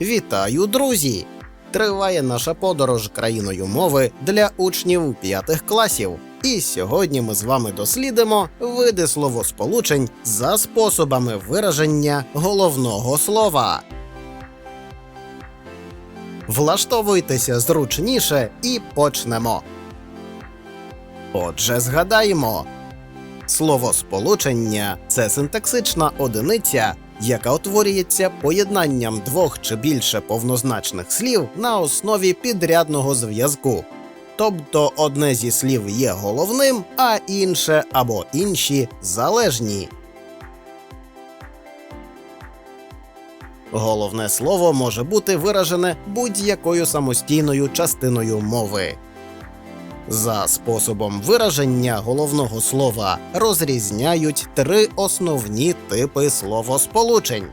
Вітаю, друзі! Триває наша подорож країною мови для учнів п'ятих класів. І сьогодні ми з вами дослідимо види словосполучень за способами вираження головного слова. Влаштовуйтеся зручніше і почнемо. Отже, згадаємо. Словосполучення це синтаксична одиниця, яка утворюється поєднанням двох чи більше повнозначних слів на основі підрядного зв'язку. Тобто одне зі слів є головним, а інше або інші залежні. Головне слово може бути виражене будь-якою самостійною частиною мови. За способом вираження головного слова розрізняють три основні типи словосполучень: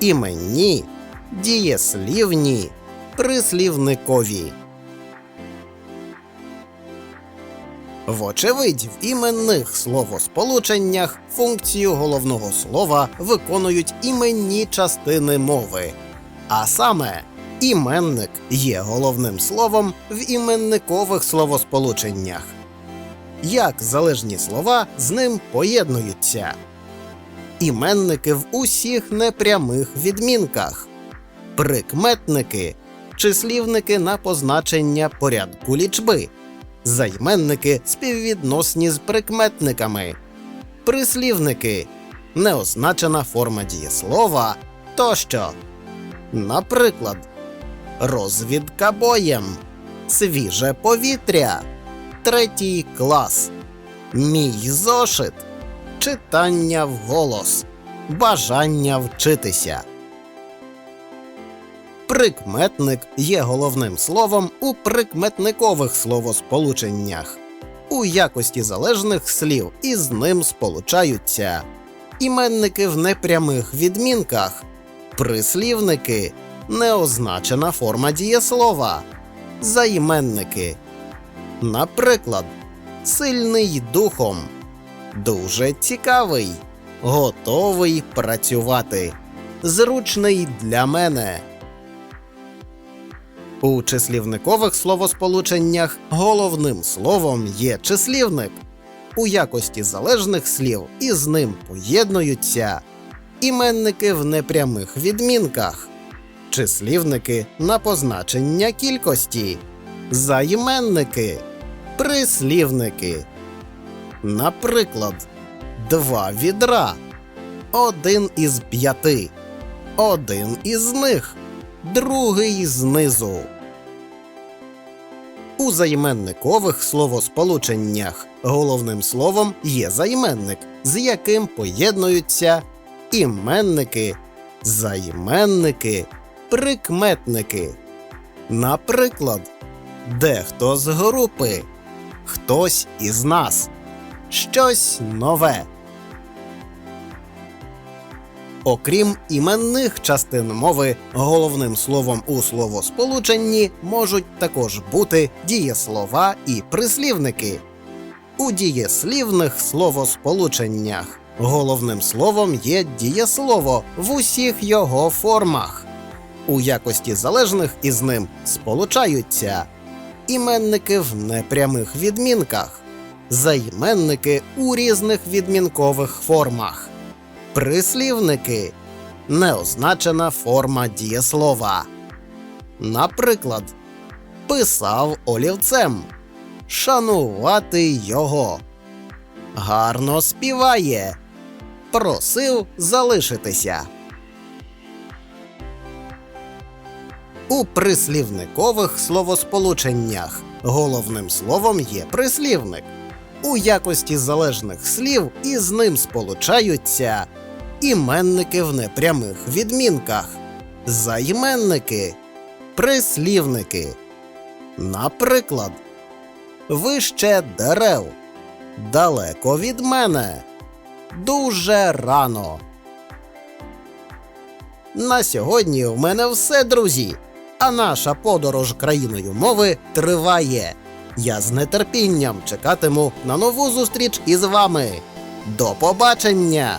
іменні, дієслівні, прислівникові. Вочевидь, в іменних словосполученнях функцію головного слова виконують іменні частини мови, а саме іменник є головним словом в іменникових словосполученнях. Як залежні слова з ним поєднуються? Іменники в усіх непрямих відмінках, прикметники, числівники на позначення порядку лічби, займенники співвідносні з прикметниками, прислівники, неозначена форма дієслова тощо. Наприклад, розвідка боєм, свіже повітря, третій клас, мій зошит, читання вголос, бажання вчитися. Прикметник є головним словом у прикметникових словосполученнях. У якості залежних слів із ним сполучаються іменники в непрямих відмінках, прислівники неозначена форма дієслова, займенники. Наприклад, сильний духом, дуже цікавий, готовий працювати, зручний для мене. У числівникових словосполученнях головним словом є числівник. У якості залежних слів із ним поєднуються іменники в непрямих відмінках, числівники на позначення кількості, займенники, прислівники. Наприклад, два відра, один із п'яти, один із них, другий знизу. У займенникових словосполученнях головним словом є займенник, з яким поєднуються іменники, займенники, прикметники. Наприклад, дехто з групи, хтось із нас, щось нове. Окрім іменних частин мови, головним словом у словосполученні можуть також бути дієслова і прислівники. У дієслівних словосполученнях головним словом є дієслово в усіх його формах. У якості залежних із ним сполучаються. Іменники в непрямих відмінках, займенники у різних відмінкових формах, прислівники. Неозначена форма дієслова. Наприклад, писав олівцем, шанувати його, гарно співає, просив залишитися. У прислівникових словосполученнях головним словом є прислівник. У якості залежних слів із ним сполучаються іменники в непрямих відмінках, займенники, прислівники. Наприклад, вище дерев, далеко від мене, дуже рано. На сьогодні в мене все, друзі. А наша подорож країною мови триває. Я з нетерпінням чекатиму на нову зустріч із вами. До побачення!